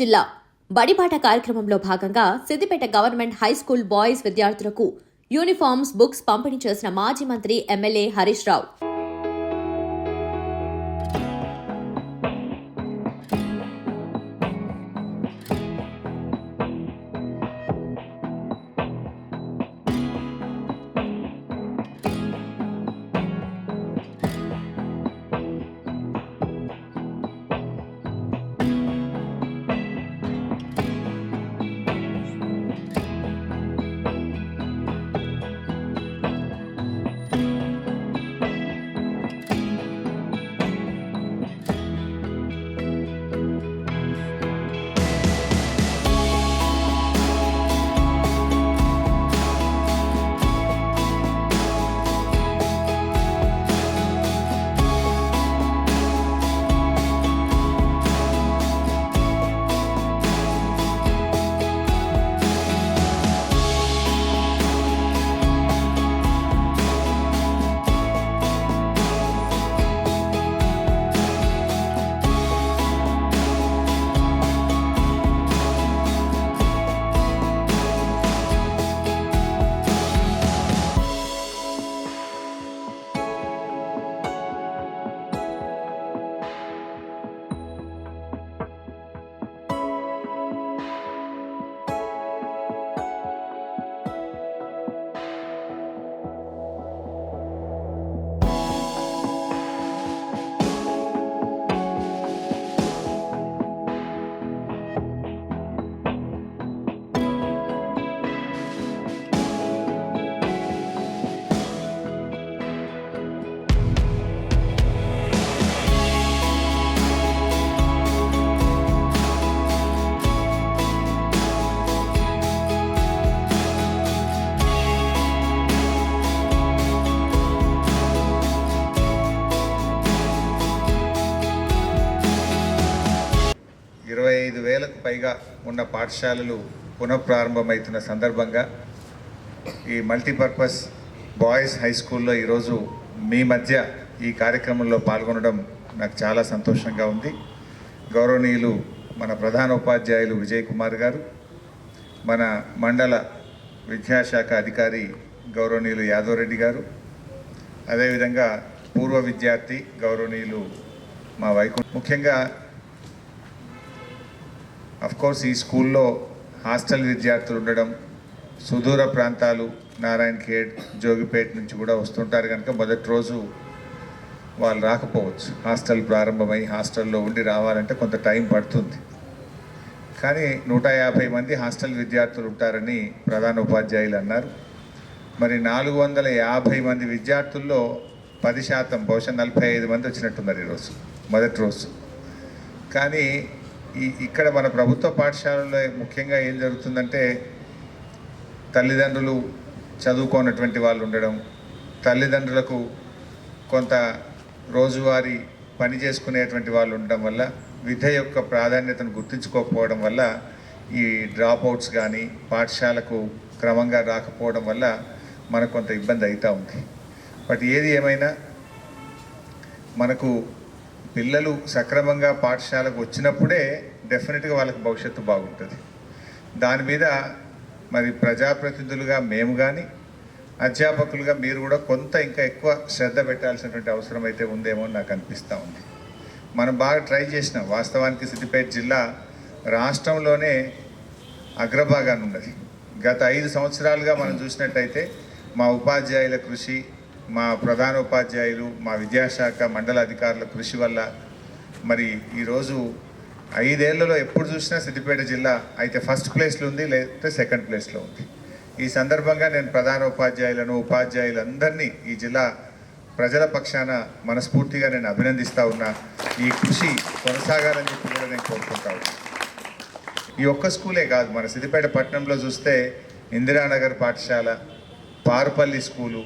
జిల్లా బడిబాట కార్యక్రమంలో భాగంగా Siddipet government high school boys విద్యార్థులకు యూనిఫామ్స్ బుక్స్ పంపిణీ చేసిన మాజీ మంత్రి ఎమ్మెల్యే హరీష్ రావు. వేలకు పైగా ఉన్న పాఠశాలలు పునఃప్రారంభమవుతున్న సందర్భంగా ఈ మల్టీపర్పస్ బాయ్స్ హై స్కూల్లో ఈరోజు మీ మధ్య ఈ కార్యక్రమంలో పాల్గొనడం నాకు చాలా సంతోషంగా ఉంది. గౌరవనీయులు మన ప్రధాన ఉపాధ్యాయులు విజయ్ కుమార్ గారు మన మండల విద్యాశాఖ అధికారి గౌరవనీయులు యాదవరెడ్డి గారు అదేవిధంగా పూర్వ విద్యార్థి గౌరవనీయులు మా వైకుంఠ. ముఖ్యంగా అఫ్కోర్స్ ఈ స్కూల్లో హాస్టల్ విద్యార్థులు ఉండడం సుదూర ప్రాంతాలు నారాయణ ఖేడ్ జోగిపేట నుంచి కూడా వస్తుంటారు కనుక మొదటి రోజు వాళ్ళు రాకపోవచ్చు. హాస్టల్ ప్రారంభమై హాస్టల్లో ఉండి రావాలంటే కొంత టైం పడుతుంది. కానీ నూట యాభై మంది హాస్టల్ విద్యార్థులు ఉంటారని ప్రధాన ఉపాధ్యాయులు అన్నారు. మరి నాలుగు వందల యాభై మంది విద్యార్థుల్లో పది శాతం బహుశా నలభై ఐదు మంది వచ్చినట్టున్నారు ఈరోజు మొదటి రోజు. కానీ ఈ ఇక్కడ మన ప్రభుత్వ పాఠశాలలో ముఖ్యంగా ఏం జరుగుతుందంటే తల్లిదండ్రులు చదువుకోనటువంటి వాళ్ళు ఉండడం తల్లిదండ్రులకు కొంత రోజువారీ పని చేసుకునేటువంటి వాళ్ళు ఉండడం వల్ల విద్య యొక్క ప్రాధాన్యతను గుర్తించుకోకపోవడం వల్ల ఈ డ్రాప్ అవుట్స్ కానీ పాఠశాలకు క్రమంగా రాకపోవడం వల్ల మనకు కొంత ఇబ్బంది అవుతూ ఉంది. బట్ ఏది ఏమైనా మనకు పిల్లలు సక్రమంగా పాఠశాలకు వచ్చినప్పుడే డెఫినెట్గా వాళ్ళకి భవిష్యత్తు బాగుంటుంది. దాని మీద మరి ప్రజాప్రతినిధులుగా మేము కానీ అధ్యాపకులుగా మీరు కూడా కొంత ఇంకా ఎక్కువ శ్రద్ధ పెట్టాల్సినటువంటి అవసరం అయితే ఉందేమో నాకు అనిపిస్తూ ఉంది. మనం బాగా ట్రై చేసినాం. వాస్తవానికి సిద్దిపేట జిల్లా రాష్ట్రంలోనే అగ్రభాగాన్ని ఉన్నది. గత ఐదు సంవత్సరాలుగా మనం చూసినట్టయితే మా ఉపాధ్యాయుల కృషి మా ప్రధాన ఉపాధ్యాయులు మా విద్యాశాఖ మండల అధికారుల కృషి వల్ల మరి ఈరోజు ఐదేళ్ళలో ఎప్పుడు చూసినా సిద్దిపేట జిల్లా అయితే ఫస్ట్ ప్లేస్లో ఉంది లేకపోతే సెకండ్ ప్లేస్లో ఉంది. ఈ సందర్భంగా నేను ప్రధాన ఉపాధ్యాయులను ఉపాధ్యాయులందరినీ ఈ జిల్లా ప్రజల పక్షాన మనస్ఫూర్తిగా నేను అభినందిస్తూ ఉన్నా. ఈ కృషి కొనసాగాలని చెప్పి కూడా నేను కోరుకుంటా ఉన్నా. ఈ ఒక్క స్కూలే కాదు మన సిద్దిపేట పట్టణంలో చూస్తే ఇందిరానగర్ పాఠశాల Parupalli school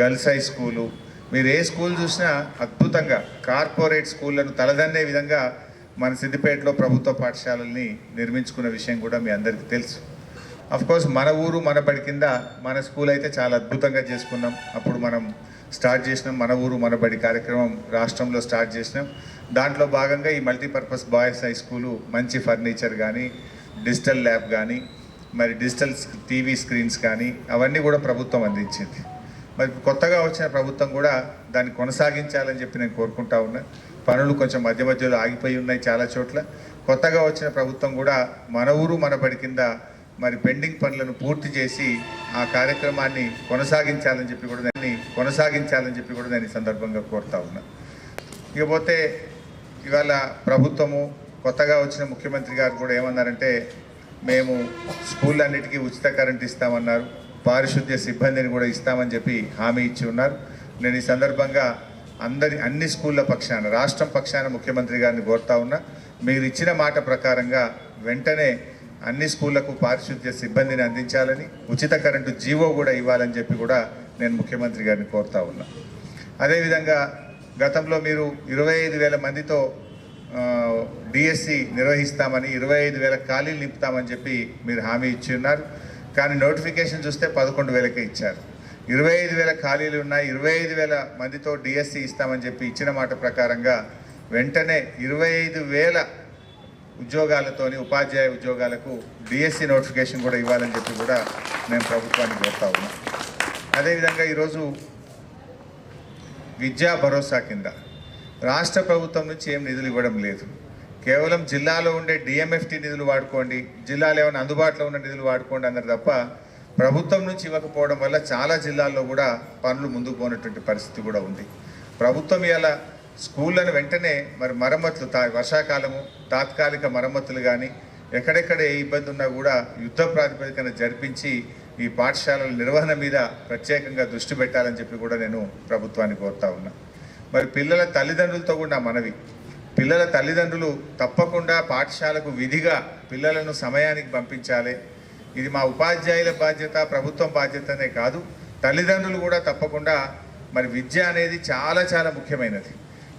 girls high school. మీరు ఏ స్కూల్ చూసినా అద్భుతంగా కార్పొరేట్ స్కూళ్ళను తలదన్నే విధంగా మన సిద్దిపేటలో ప్రభుత్వ పాఠశాలల్ని నిర్మించుకున్న విషయం కూడా మీ అందరికీ తెలుసు. కోర్స్ మన ఊరు మన బడి కింద మన స్కూల్ అయితే చాలా అద్భుతంగా చేసుకున్నాం. అప్పుడు మనం స్టార్ట్ చేసినాం. మన ఊరు మన బడి కార్యక్రమం రాష్ట్రంలో స్టార్ట్ చేసినాం. దాంట్లో భాగంగా ఈ మల్టీపర్పస్ బాయ్స్ హై స్కూలు మంచి ఫర్నిచర్ కానీ డిజిటల్ ల్యాబ్ కానీ మరి డిజిటల్ టీవీ స్క్రీన్స్ కానీ అవన్నీ కూడా ప్రభుత్వం అందించింది. మరి కొత్తగా వచ్చిన ప్రభుత్వం కూడా దాన్ని కొనసాగించాలని చెప్పి నేను కోరుకుంటా ఉన్నా. పనులు కొంచెం మధ్య మధ్యలో ఆగిపోయి ఉన్నాయి చాలా చోట్ల. కొత్తగా వచ్చిన ప్రభుత్వం కూడా మన ఊరు మన బడి కింద మరి పెండింగ్ పనులను పూర్తి చేసి ఆ కార్యక్రమాన్ని కొనసాగించాలని చెప్పి కూడా దాన్ని కొనసాగించాలని చెప్పి కూడా నేను ఈ సందర్భంగా కోరుతా ఉన్నా. ఇకపోతే ఇవాళ ప్రభుత్వము కొత్తగా వచ్చిన ముఖ్యమంత్రి గారు కూడా ఏమన్నారంటే మేము స్కూళ్ళన్నిటికీ ఉచిత కరెంట్ ఇస్తామన్నారు. పారిశుద్ధ్య సిబ్బందిని కూడా ఇస్తామని చెప్పి హామీ ఇచ్చి ఉన్నారు. నేను ఈ సందర్భంగా అందరి అన్ని స్కూళ్ళ పక్షాన రాష్ట్రం పక్షాన ముఖ్యమంత్రి గారిని కోరుతా ఉన్నా మీరు ఇచ్చిన మాట ప్రకారంగా వెంటనే అన్ని స్కూళ్ళకు పారిశుద్ధ్య సిబ్బందిని అందించాలని ఉచిత కరెంటు జీవో కూడా ఇవ్వాలని చెప్పి కూడా నేను ముఖ్యమంత్రి గారిని కోరుతా ఉన్నా. అదేవిధంగా గతంలో మీరు ఇరవై ఐదు వేల మందితో డిఎస్సి నిర్వహిస్తామని ఇరవై ఐదు వేల ఖాళీలు నింపుతామని చెప్పి మీరు హామీ ఇచ్చి ఉన్నారు. కానీ నోటిఫికేషన్ చూస్తే పదకొండు వేలకే ఇచ్చారు. ఇరవై ఐదు వేల ఖాళీలు ఉన్నాయి ఇరవై ఐదు వేల మందితో డిఎస్సి ఇస్తామని చెప్పి ఇచ్చిన మాట ప్రకారంగా వెంటనే ఇరవై ఐదు వేల ఉద్యోగాలతోని ఉపాధ్యాయ ఉద్యోగాలకు డిఎస్సి నోటిఫికేషన్ కూడా ఇవ్వాలని చెప్పి కూడా మేము ప్రభుత్వాన్ని కోరుతా ఉన్నాం. అదేవిధంగా ఈరోజు విద్యా భరోసా కింద రాష్ట్ర ప్రభుత్వం నుంచి ఏం నిధులు ఇవ్వడం లేదు. కేవలం జిల్లాలో ఉండే డిఎంఎఫ్టీ నిధులు వాడుకోండి జిల్లాలో ఏమైనా అందుబాటులో ఉన్న నిధులు వాడుకోండి అన్నారు తప్ప ప్రభుత్వం నుంచి ఇవ్వకపోవడం వల్ల చాలా జిల్లాల్లో కూడా పనులు ముందుకు పోయినటువంటి పరిస్థితి కూడా ఉంది. ప్రభుత్వం ఇలా స్కూళ్ళను వెంటనే మరి మరమ్మతులు తా వర్షాకాలము తాత్కాలిక మరమ్మతులు కానీ ఎక్కడెక్కడ ఏ ఇబ్బంది ఉన్నా కూడా యుద్ధ ప్రాతిపదికన జరిపించి ఈ పాఠశాలల నిర్వహణ మీద ప్రత్యేకంగా దృష్టి పెట్టాలని చెప్పి కూడా నేను ప్రభుత్వాన్ని కోరుతా ఉన్నా. మరి పిల్లల తల్లిదండ్రులతో కూడా మనవి. పిల్లల తల్లిదండ్రులు తప్పకుండా పాఠశాలకు విధిగా పిల్లలను సమయానికి పంపించాలి. ఇది మా ఉపాధ్యాయుల బాధ్యత ప్రభుత్వం బాధ్యతనే కాదు. తల్లిదండ్రులు కూడా తప్పకుండా మరి విద్య అనేది చాలా చాలా ముఖ్యమైనది.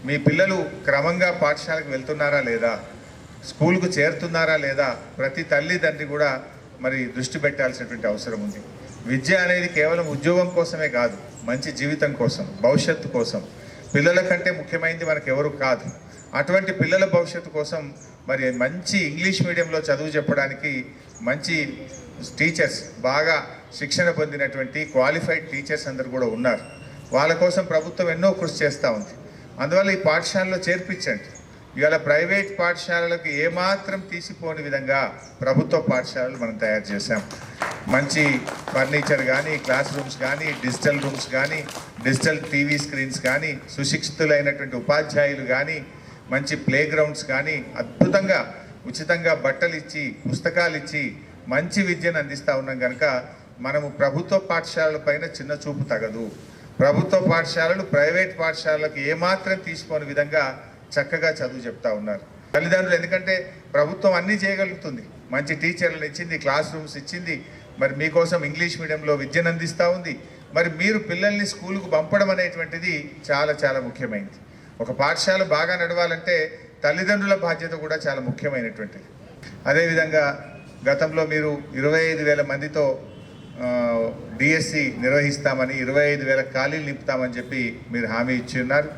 మీ పిల్లలు క్రమంగా పాఠశాలకు వెళ్తున్నారా లేదా? స్కూల్కు చేరుతున్నారా లేదా? ప్రతి తల్లిదండ్రి కూడా మరి దృష్టి పెట్టాల్సినటువంటి అవసరం ఉంది. విద్య అనేది కేవలం ఉద్యోగం కోసమే కాదు మంచి జీవితం కోసం భవిష్యత్తు కోసం. పిల్లల కంటే ముఖ్యమైనది మనకు ఎవరు కాదు. అటువంటి పిల్లల భవిష్యత్తు కోసం మరి మంచి ఇంగ్లీష్ మీడియంలో చదువు చెప్పడానికి మంచి టీచర్స్ బాగా శిక్షణ పొందినటువంటి క్వాలిఫైడ్ టీచర్స్ అందరు కూడా ఉన్నారు. వాళ్ళ కోసం ప్రభుత్వం ఎన్నో కృషి చేస్తూ ఉంది. అందువల్ల ఈ పాఠశాలలో చేర్పించండి. ఇవాళ ప్రైవేట్ పాఠశాలలకు ఏమాత్రం తీసిపోని విధంగా ప్రభుత్వ పాఠశాలలు మనం తయారు చేశాం. మంచి ఫర్నిచర్ కానీ క్లాస్ రూమ్స్ కానీ డిజిటల్ రూమ్స్ కానీ డిజిటల్ టీవీ స్క్రీన్స్ కానీ సుశిక్షితులైనటువంటి ఉపాధ్యాయులు కానీ మంచి ప్లే గ్రౌండ్స్ కానీ అద్భుతంగా ఉచితంగా బట్టలు ఇచ్చి పుస్తకాలు ఇచ్చి మంచి విద్యను అందిస్తూ ఉన్నాం కనుక మనము ప్రభుత్వ పాఠశాలల పైన చిన్న చూపు తగదు. ప్రభుత్వ పాఠశాలలు ప్రైవేట్ పాఠశాలలకు ఏమాత్రం తీసుకోని విధంగా చక్కగా చదువు చెప్తా ఉన్నారు. తల్లిదండ్రులు ఎందుకంటే ప్రభుత్వం అన్నీ చేయగలుగుతుంది. మంచి టీచర్లను ఇచ్చింది క్లాస్ రూమ్స్ ఇచ్చింది. మరి మీకోసం ఇంగ్లీష్ మీడియంలో విద్యను అందిస్తూ ఉంది. మరి మీరు పిల్లల్ని స్కూల్కు పంపడం అనేటువంటిది చాలా చాలా ముఖ్యమైనది ఒక పాఠశాల బాగా నడవాలంటే తల్లిదండ్రుల బాధ్యత కూడా చాలా ముఖ్యమైనటువంటిది. అదేవిధంగా గతంలో మీరు ఇరవై ఐదు వేల మందితో డిఎస్సి నిర్వహిస్తామని ఇరవై ఐదు వేల ఖాళీలు నింపుతామని చెప్పి మీరు హామీ ఇచ్చి ఉన్నారు.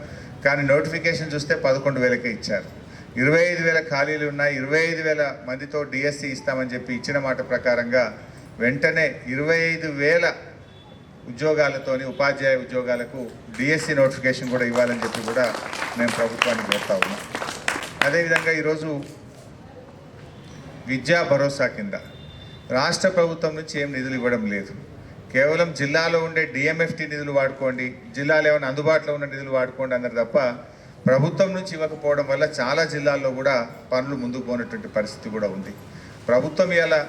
కానీ నోటిఫికేషన్ చూస్తే పదకొండు వేలకే ఇచ్చారు. ఇరవై ఐదు వేల ఖాళీలు ఉన్నాయి ఇరవై ఐదు వేల మందితో డిఎస్సి ఇస్తామని చెప్పి ఇచ్చిన మాట ప్రకారంగా వెంటనే ఇరవై ఐదు వేల ఉద్యోగాలతోని ఉపాధ్యాయ ఉద్యోగాలకు డిఎస్సి నోటిఫికేషన్ కూడా ఇవ్వాలని చెప్పి కూడా మేము ప్రభుత్వాన్ని కోరుతా ఉన్నాం. అదేవిధంగా ఈరోజు విద్యా భరోసా కింద రాష్ట్ర ప్రభుత్వం నుంచి ఏం నిధులు ఇవ్వడం లేదు. కేవలం జిల్లాలో ఉండే డిఎంఎఫ్టి నిధులు వాడుకోండి జిల్లాలో ఏమైనా అందుబాటులో ఉన్న నిధులు వాడుకోండి అన్నారు తప్ప ప్రభుత్వం నుంచి ఇవ్వకపోవడం వల్ల చాలా జిల్లాల్లో కూడా పనులు ముందుకు పోయినటువంటి పరిస్థితి కూడా ఉంది. ప్రభుత్వం ఇలా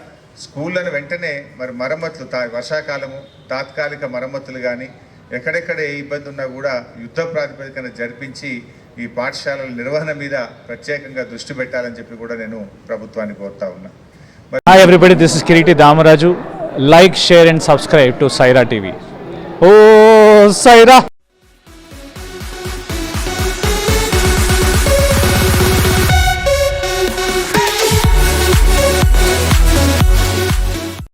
స్కూళ్ళను వెంటనే మరి మరమ్మతులు తా వర్షాకాలము తాత్కాలిక మరమ్మతులు కానీ ఎక్కడెక్కడ ఏ ఇబ్బంది ఉన్నా కూడా యుద్ధ ప్రాతిపదికన జరిపించి ఈ పాఠశాలల నిర్వహణ మీద ప్రత్యేకంగా దృష్టి పెట్టాలని చెప్పి కూడా నేను ప్రభుత్వాన్ని కోరుతా ఉన్నా. Hi everybody, this is Kiriti Damaraju like share and subscribe to Saira TV oh Sye Raa